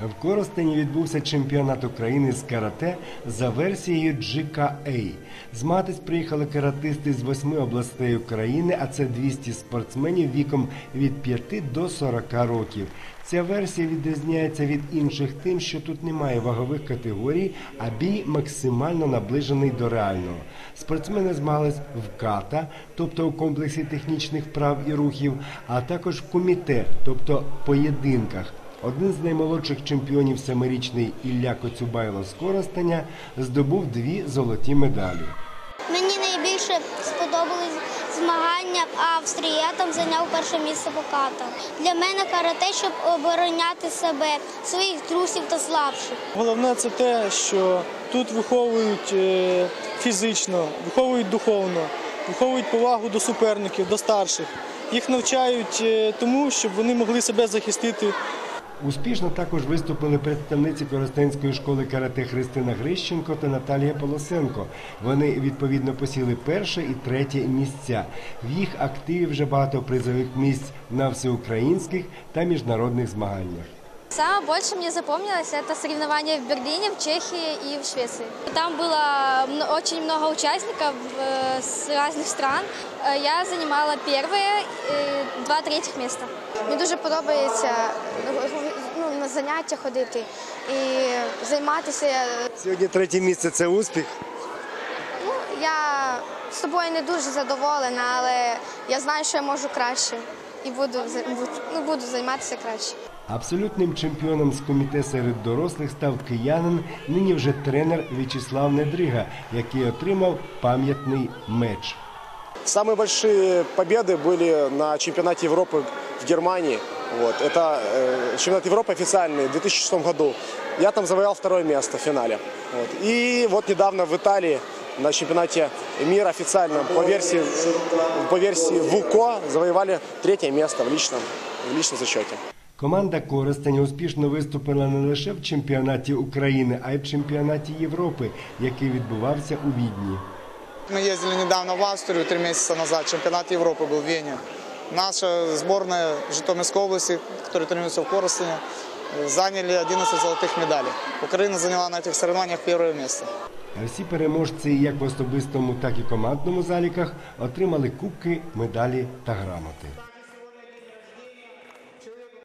В Коростені відбувся чемпіонат України з карате за версією GKA. Змагатись приїхали каратисти з восьми областей України, а це 200 спортсменів віком від 5 до 40 років. Ця версія відрізняється від інших тим, що тут немає вагових категорій, а бій максимально наближений до реального. Спортсмени змагались в ката, тобто у комплексі технічних вправ і рухів, а також в коміте, тобто поєдинках. Один з наймолодших чемпіонів семирічний Ілля Коцюбайло з Коростеня здобув дві золоті медалі. Мені найбільше сподобались змагання в Австрії. Я там зайняв перше місце по катам. Для мене карате, щоб обороняти себе, своїх друзів та слабших. Головне це те, що тут виховують е, фізично, виховують духовно, виховують повагу до суперників, до старших. Їх навчають е, тому, щоб вони могли себе захистити Успішно також виступили представниці Коростенської школи карате Христина Грищенко та Наталія Полосенко. Вони відповідно посіли перше і третє місця. В їх активі вже багато призових місць на всеукраїнських та міжнародних змаганнях Самое больше мне запомнилось это соревнования в Берлине, в Чехии и в Швеции. Там было мно- очень много участников э, с разных стран. Э, Я занимала первое, э, два третьих места. Мені дуже подобається ну, на заняття ходити і займатися. Сьогодні третє місце це успіх. Ну, я з тобою не дуже задоволена, але я знаю, що я можу краще і буду, за- буд- ну, буду займатися краще. Абсолютним чемпіоном з коміте серед дорослих став киянин, нині вже тренер В'ячеслав Недрига, який отримав пам'ятний меч. Самые большие победы были на чемпионате Европы в Германии. Вот. Это э, чемпионат Европы официальный в 2006 году. Я там завоевал второе место в финале. Вот. И вот недавно в Италии на чемпионате мира официальном по версии, по версии ВУКО завоевали третье место в личном, в личном зачете. Команда Коростеня успішно виступила не лише в чемпіонаті України, а й в чемпіонаті Європи, який відбувався у Відні. Мы ездили недавно в Австрию, три месяца назад. Чемпионат Европы был в Вене. Наша сборная Житомирской области, которая тренируется в Коростене, э, заняли 11 золотых медалей. Украина заняла на этих соревнованиях первое место. А Всі переможці, як в особистому, так і командному заліках, отримали кубки, медалі та грамоти.